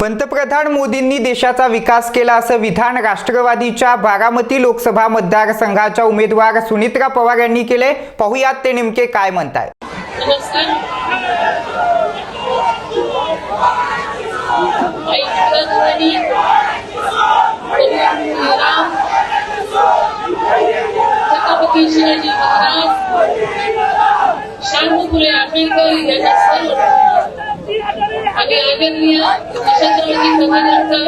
पंतप्रधान मोदींनी देशाचा विकास केला असं विधान राष्ट्रवादीच्या बारामती लोकसभा मतदारसंघाच्या उमेदवार सुनित्रा पवार यांनी केले पाहुयात ते नेमके काय म्हणताय शिवाजी महाराज शाहू फुले आंबेडकर यांना आणि आदरणीय यशस्वी प्रधानांचा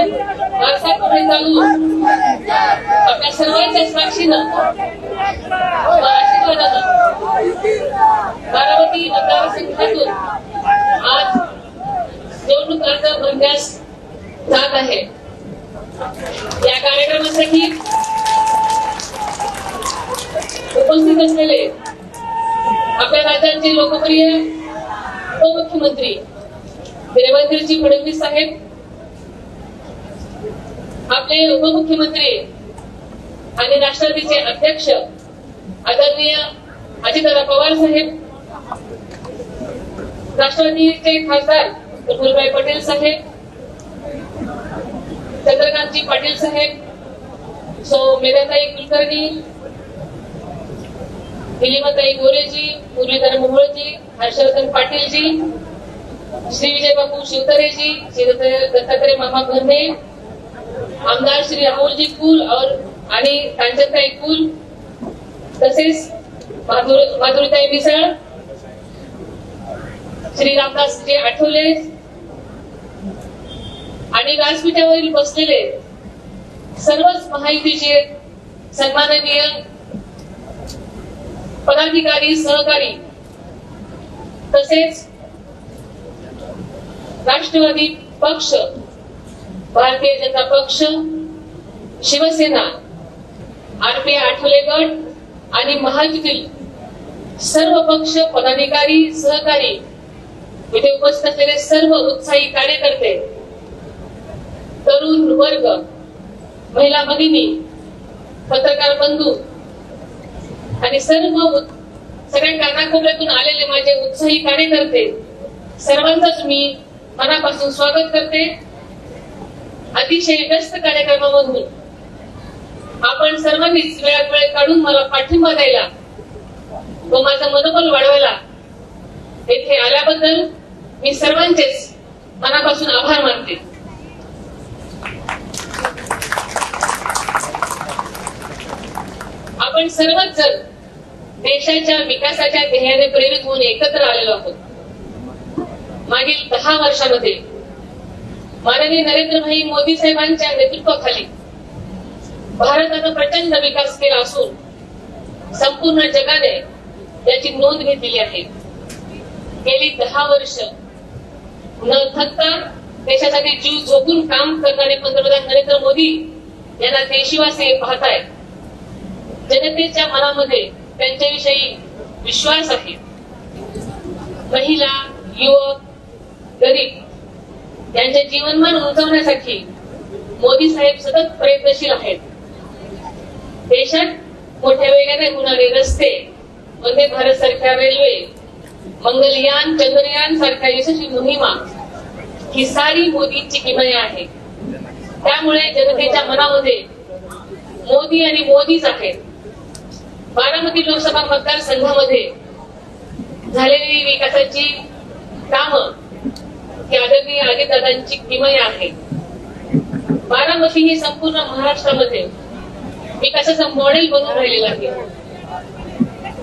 वारसा पुढे चालू आपल्या सर्वांच्या साक्षीनं व आशीर्वादानं बारामती मतदारसंघातून आज निवडणूक अर्ज भरण्यास जात आहे या कार्यक्रमासाठी उपस्थित असलेले आपल्या राज्याचे लोकप्रिय उपमुख्यमंत्री देवेंद्रजी फडणवीस साहेब आपले उपमुख्यमंत्री आणि राष्ट्रवादीचे अध्यक्ष आदरणीय अजितदादा पवार साहेब राष्ट्रवादीचे खासदार प्रफुलभाई पटेल साहेब चंद्रकांतजी पाटील साहेब सो मेधाताई कुलकर्णी निलिमाताई गोरेजी मुरलीधर मोहोळजी हर्षवर्धन पाटीलजी श्री विजय बापू शिवतरेजी श्री दत्तात्रय मामा गंधे आमदार श्री अमोलजी कुल और आणि कांचनताई कुल तसेच माधुरीताई मिसळ श्री रामदासजी आठवले आणि व्यासपीठावरील बसलेले सर्वच महायुतीचे सन्माननीय पदाधिकारी सहकारी तसेच राष्ट्रवादी पक्ष भारतीय जनता पक्ष शिवसेना आरपी आठवले गट आणि महायुतीतील सर्व पक्ष पदाधिकारी सहकारी इथे उपस्थित असलेले सर्व उत्साही कार्यकर्ते तरुण वर्ग महिला भगिनी पत्रकार बंधू आणि सर्व सगळ्या कानाकोपऱ्यातून आलेले माझे उत्साही कार्यकर्ते सर्वांचाच मी मनापासून स्वागत करते. अतिशय व्यस्त कार्यक्रमामधून. आपण सर्वांनीच वेळात वेळ काढून मला पाठिंबा द्यायला व माझं मनोबल वाढवायला येथे आल्याबद्दल मी सर्वांचेच मनापासून आभार मानते. आपण सर्वच जण देशाच्या विकासाच्या ध्येयाने प्रेरित होऊन एकत्र आलेलो आहोत. मागील दहा वर्षामध्ये माननीय नरेंद्रभाई मोदी साहेबांच्या नेतृत्वाखाली भारतानं प्रचंड विकास केला असून संपूर्ण जगाने याची नोंद घेतलेली आहे. गेली दहा वर्ष न थकता देशासाठी जीव झोकून काम करणारे पंतप्रधान नरेंद्र मोदी यांना देशवासी पाहताय. जनतेच्या मनामध्ये त्यांच्याविषयी विश्वास आहे. महिला युवक गरीब यांचे जीवनमान उंचवण्यासाठी मोदी साहेब सतत प्रयत्नशील आहेत. देशात मोठ्या वेगाने होणारे रस्ते वंदे भारत सारख्या रेल्वे मंगलयान चंद्रयान सारख्या यशस्वी मोहिमा ही सारी मोदींची किमया आहे. त्यामुळे जनतेच्या मनामध्ये मोदी आणि मोदीच आहेत. बारामती लोकसभा मतदारसंघामध्ये झालेली विकासाची कामं ही आदरणीय अजितदादांची किमया आहे. बारामती ही संपूर्ण महाराष्ट्रामध्ये विकासाचं मॉडेल बनून राहिलेलं आहे.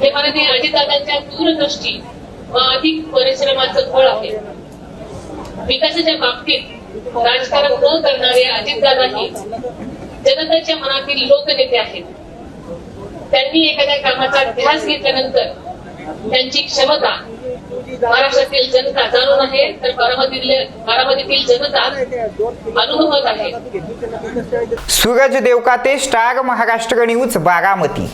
हे माननीय अजितदादांच्या दूरदृष्टी व अधिक परिश्रमाचं फळ आहे. विकासाच्या बाबतीत राजकारण न करणारे अजितदादाही जनतेच्या मनातील लोकनेते आहेत. त्यांनी एखाद्या कामाचा ध्यास घेतल्यानंतर त्यांची क्षमता महाराष्ट्रातील जनता जाणून आहे तर बारामतीतील बारामतीतील जनता अनुभवत आहे. Suraj Devkate star Maharashtra news Baramati.